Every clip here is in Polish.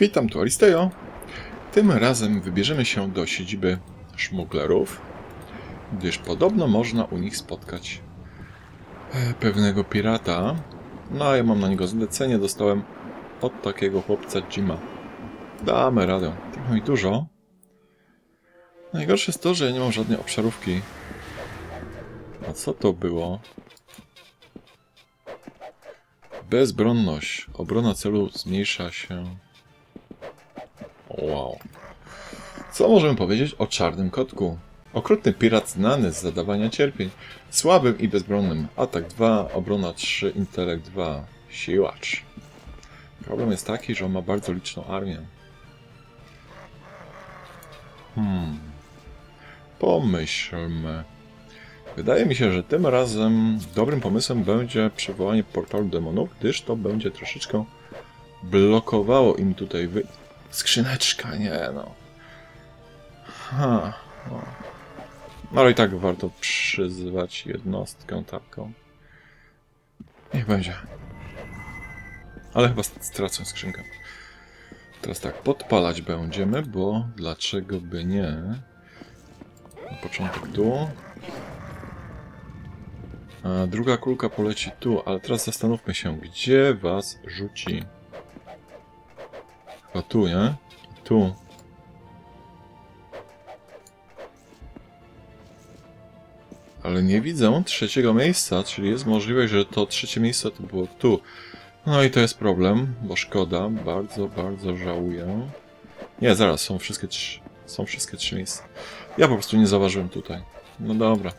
Witam, tu Aristejo. Tym razem wybierzemy się do siedziby szmuglerów, gdyż podobno można u nich spotkać e, pewnego pirata. No a ja mam na niego zlecenie, dostałem od takiego chłopca Jima. Damy radę. Trochę mi dużo. Najgorsze jest to, że ja nie mam żadnej obszarówki. A co to było? Bezbronność. Obrona celu zmniejsza się. Wow. Co możemy powiedzieć o czarnym kotku? Okrutny pirat znany z zadawania cierpień. Słabym i bezbronnym. Atak 2, obrona 3, intelekt 2. Siłacz. Problem jest taki, że on ma bardzo liczną armię. Hmm. Pomyślmy. Wydaje mi się, że tym razem dobrym pomysłem będzie przywołanie portalu demonów, gdyż to będzie troszeczkę blokowało im tutaj. Skrzyneczka, nie no. Ha, no. ale i tak warto przyzywać jednostkę taką. Niech będzie. Ale chyba stracę skrzynkę. Teraz tak, podpalać będziemy, bo dlaczego by nie? Na początek tu. A druga kulka poleci tu, ale teraz zastanówmy się, gdzie was rzuci. Chyba tu, nie? Tu. Ale nie widzę trzeciego miejsca, czyli jest możliwość, że to trzecie miejsce to było tu. No i to jest problem, bo szkoda, bardzo, bardzo żałuję. Nie, zaraz, są wszystkie trzy, są wszystkie trzy miejsca. Ja po prostu nie zauważyłem tutaj. No dobra.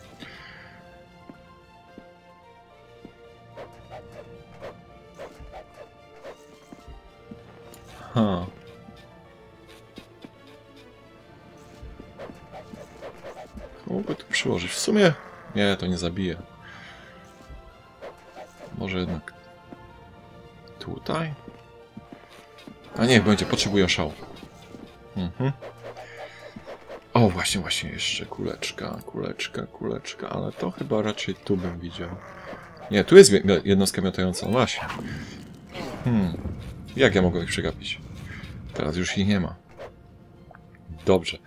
Przyłożyć. W sumie... Nie, to nie zabije. Może jednak... Tutaj? A niech będzie, potrzebuję szału. Mhm. O, właśnie, właśnie, jeszcze kuleczka, kuleczka, kuleczka, ale to chyba raczej tu bym widział. Nie, tu jest jednostka miotająca, no właśnie. Hmm. Jak ja mogłem ich przegapić? Teraz już ich nie ma. Dobrze.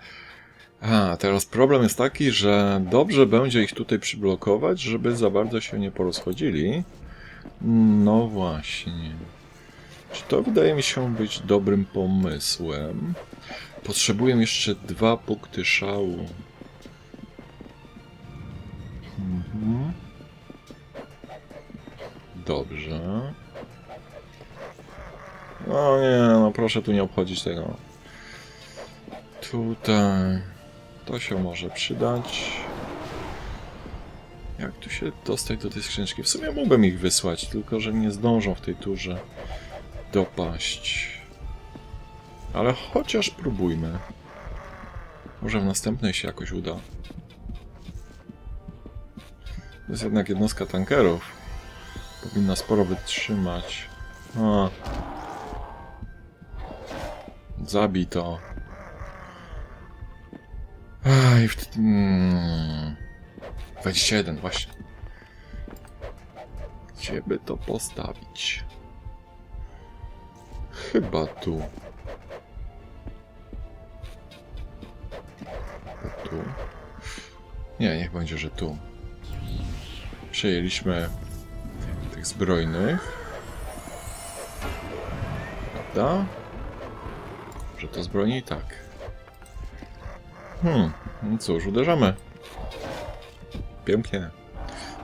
A, teraz problem jest taki, że dobrze będzie ich tutaj przyblokować, żeby za bardzo się nie porozchodzili. No właśnie. Czy to wydaje mi się być dobrym pomysłem? Potrzebuję jeszcze dwa punkty szału. Mhm. Dobrze. No nie, no proszę tu nie obchodzić tego. Tutaj... To się może przydać. Jak tu się dostać do tej skrzyneczki? W sumie mógłbym ich wysłać, tylko że nie zdążą w tej turze dopaść. Ale chociaż próbujmy. Może w następnej się jakoś uda. To jest jednak jednostka tankerów. Powinna sporo wytrzymać. A. Zabij to. Aj, w... Hmm. 21, właśnie. Gdzie by to postawić? Chyba tu. Tu. Nie, niech będzie, że tu. Przejęliśmy tych zbrojnych. Prawda? Że to zbrojni? Tak. Hmm, no cóż, uderzamy. Pięknie.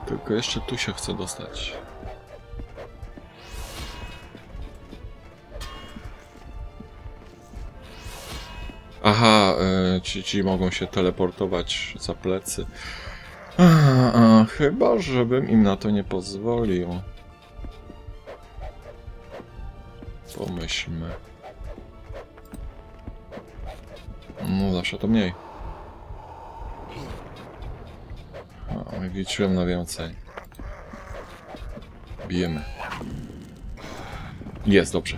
Tylko jeszcze tu się chce dostać. Aha, e, ci, ci mogą się teleportować za plecy. A, a, chyba, żebym im na to nie pozwolił. Pomyślmy. No, zawsze to mniej. O, liczyłem na więcej. Bijemy. Jest, dobrze.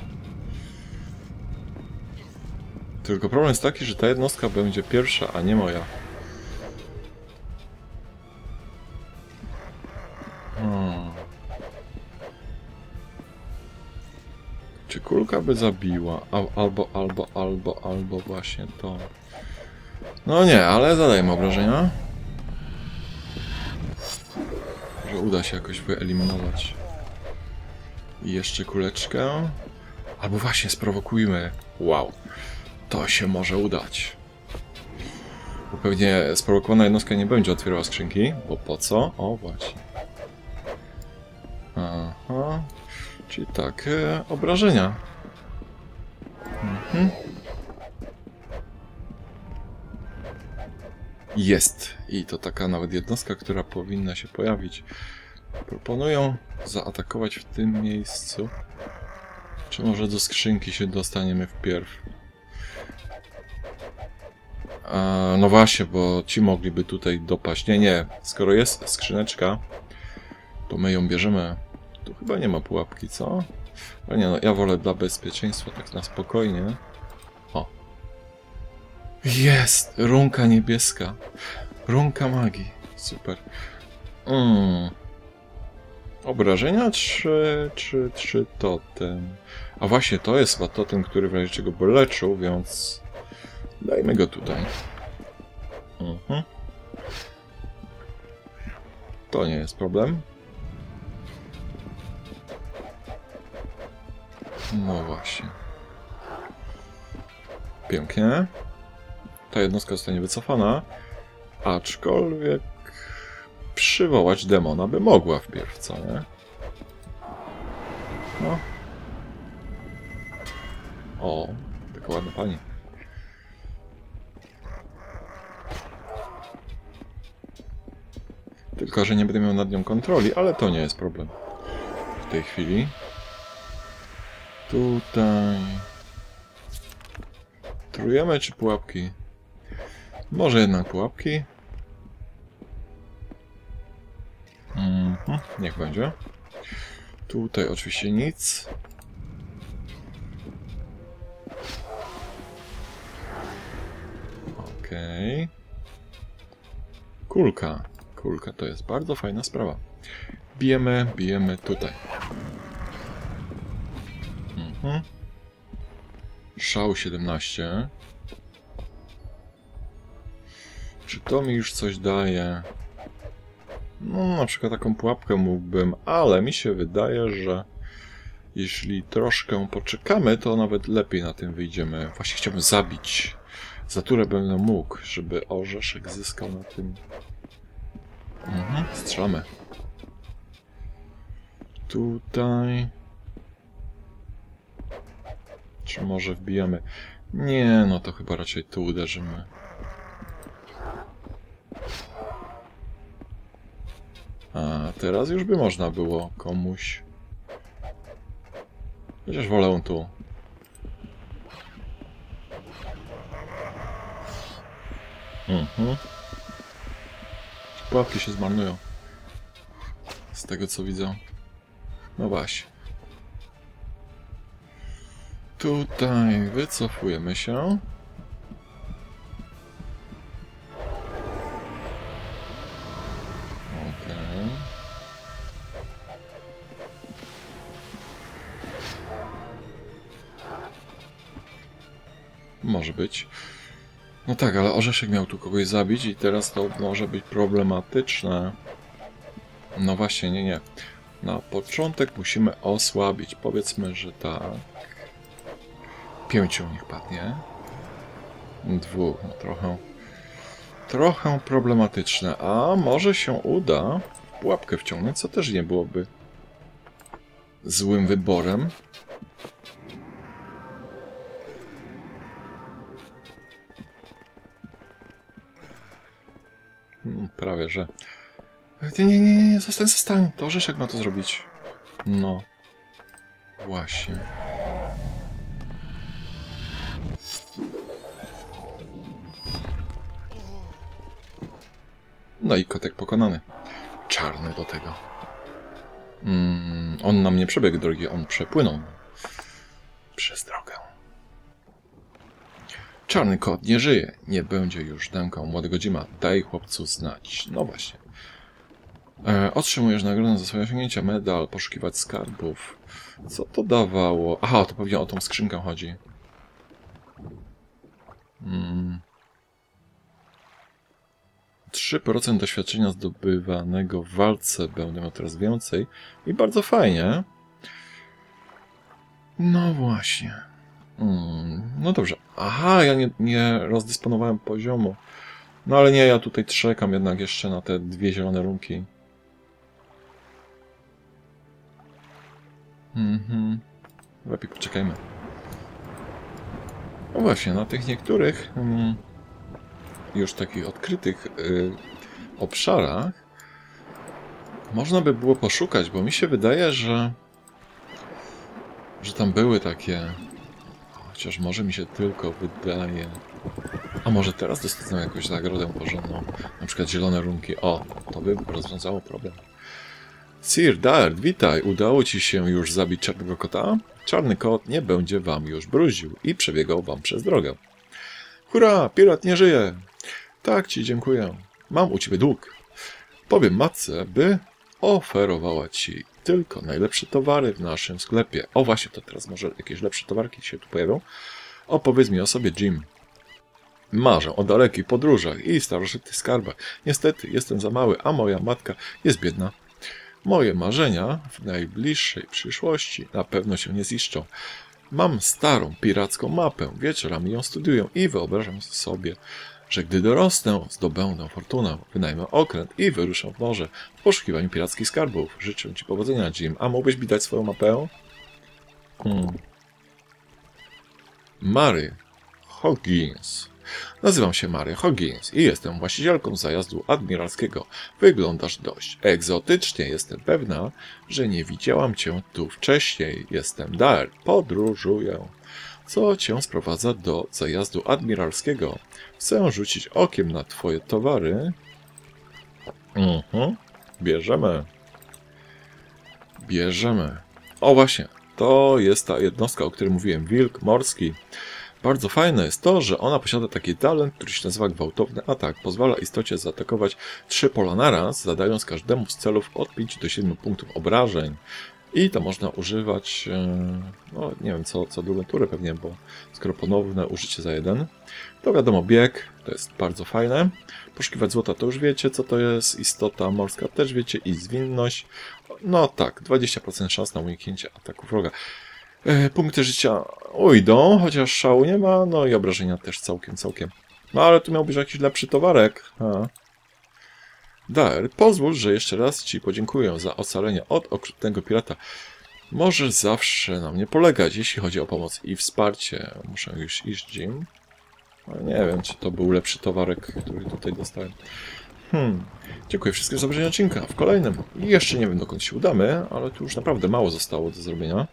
Tylko problem jest taki, że ta jednostka będzie pierwsza, a nie moja. Czy kulka by zabiła? Al, albo, albo, albo, albo właśnie to. No nie, ale zadajemy obrażenia. Uda się jakoś wyeliminować. I jeszcze kuleczkę. Albo właśnie sprowokujmy. Wow. To się może udać. Bo pewnie sprowokowana jednostka nie będzie otwierała skrzynki, bo po co? O, właśnie. Aha. Czyli tak, e, obrażenia. Mhm. Jest. I to taka nawet jednostka, która powinna się pojawić. Proponują zaatakować w tym miejscu. Czy może do skrzynki się dostaniemy wpierw? A, no właśnie, bo ci mogliby tutaj dopaść. Nie, nie. Skoro jest skrzyneczka, to my ją bierzemy. Tu chyba nie ma pułapki, co? Ale nie, no ja wolę dla bezpieczeństwa, tak na spokojnie. Jest! Runka niebieska. Runka magii. Super. Mm. Obrażenia czy, czy, czy totem? A właśnie, to jest chyba totem, który w razie czego by leczył, więc dajmy go tutaj. Mhm. To nie jest problem. No właśnie. Pięknie. Ta jednostka zostanie wycofana, aczkolwiek przywołać demona by mogła wpierw, co nie? No. O, taka ładna pani. Tylko, że nie będę miał nad nią kontroli, ale to nie jest problem. W tej chwili. Tutaj... Trujemy czy pułapki? Może jednak pułapki? Mhm, niech będzie. Tutaj oczywiście nic. Okej. Okay. Kulka. Kulka to jest bardzo fajna sprawa. Bijemy, bijemy tutaj. Mhm. Szał 17. to mi już coś daje? No, na przykład taką pułapkę mógłbym, ale mi się wydaje, że jeśli troszkę poczekamy, to nawet lepiej na tym wyjdziemy. Właśnie chciałbym zabić. Zaturę będę mógł, żeby orzeszek zyskał na tym. Mhm. Tutaj... Czy może wbijamy? Nie, no to chyba raczej tu uderzymy. Teraz już by można było komuś. Chociaż wolę tu. Mhm. Pułapki się zmarnują. Z tego co widzę. No właśnie. Tutaj wycofujemy się. Może być. No tak, ale Orzeszek miał tu kogoś zabić i teraz to może być problematyczne. No właśnie, nie, nie. Na początek musimy osłabić. Powiedzmy, że tak. Pięciu niech padnie. Dwóch, no trochę. Trochę problematyczne, a może się uda pułapkę wciągnąć, co też nie byłoby złym wyborem. Hmm, prawie, że... Nie, nie, nie, nie, zostań, zostań. To Orzeszek ma to zrobić. No. Właśnie. No i kotek pokonany. Czarny do tego. Mm, on nam nie przebiegł drogi, on przepłynął przez drogę. Czarny kot nie żyje, nie będzie już dęką młodego Dzima. Daj chłopcu znać. No właśnie. E, otrzymujesz nagrodę za swoje osiągnięcia, medal, poszukiwać skarbów. Co to dawało? Aha, to pewnie o tą skrzynkę chodzi. Hmm. 3% doświadczenia zdobywanego w walce będę miał teraz więcej. I bardzo fajnie. No właśnie. Hmm. No dobrze. Aha, ja nie, nie rozdysponowałem poziomu. No ale nie, ja tutaj czekam jednak jeszcze na te dwie zielone runki. Mhm. Lepiej poczekajmy. No właśnie, na tych niektórych mm, już takich odkrytych y, obszarach można by było poszukać, bo mi się wydaje, że że tam były takie chociaż może mi się tylko wydaje a może teraz dostaną jakąś nagrodę porządną na przykład zielone runki o, to by rozwiązało problem Sir Dart, witaj. Udało ci się już zabić czarnego kota? Czarny kot nie będzie wam już bruził i przebiegał wam przez drogę. Hurra, pirat nie żyje. Tak ci dziękuję. Mam u ciebie dług. Powiem matce, by oferowała ci tylko najlepsze towary w naszym sklepie. O właśnie, to teraz może jakieś lepsze towarki się tu pojawią. Opowiedz mi o sobie, Jim. Marzę o dalekich podróżach i starożytnych skarbach. Niestety, jestem za mały, a moja matka jest biedna. Moje marzenia w najbliższej przyszłości na pewno się nie ziszczą. Mam starą piracką mapę, wieczorami ją studiuję i wyobrażam sobie, że gdy dorosnę, zdobędę fortunę, wynajmę okręt i wyruszę w morze w poszukiwaniu pirackich skarbów. Życzę Ci powodzenia, Jim. A mógłbyś mi dać swoją mapę? Hmm. Mary Hoggins. Nazywam się Mary Hoggins i jestem właścicielką zajazdu admiralskiego. Wyglądasz dość egzotycznie. Jestem pewna, że nie widziałam cię tu wcześniej. Jestem Dar. Podróżuję. Co cię sprowadza do zajazdu admiralskiego? Chcę rzucić okiem na twoje towary. Mhm. Bierzemy. Bierzemy. O właśnie, to jest ta jednostka, o której mówiłem. Wilk morski. Bardzo fajne jest to, że ona posiada taki talent, który się nazywa gwałtowny atak. Pozwala istocie zaatakować trzy pola naraz, zadając każdemu z celów od 5 do 7 punktów obrażeń. I to można używać, e, no nie wiem, co, co drugą turę pewnie, bo skoro ponowne użycie za jeden, to wiadomo, bieg to jest bardzo fajne. Poszukiwać złota to już wiecie, co to jest. Istota morska też wiecie i zwinność. No tak, 20% szans na uniknięcie ataku wroga. E, punkty życia ujdą, chociaż szału nie ma, no i obrażenia też całkiem, całkiem. No ale tu miał być jakiś lepszy towarek. A. Dar, pozwól, że jeszcze raz Ci podziękuję za ocalenie od okrutnego pirata. Możesz zawsze na mnie polegać, jeśli chodzi o pomoc i wsparcie. Muszę już iść, Jim. No, nie wiem, czy to był lepszy towarek, który tutaj dostałem. Hmm. Dziękuję wszystkim za obejrzenie odcinka. W kolejnym jeszcze nie wiem dokąd się udamy, ale tu już naprawdę mało zostało do zrobienia.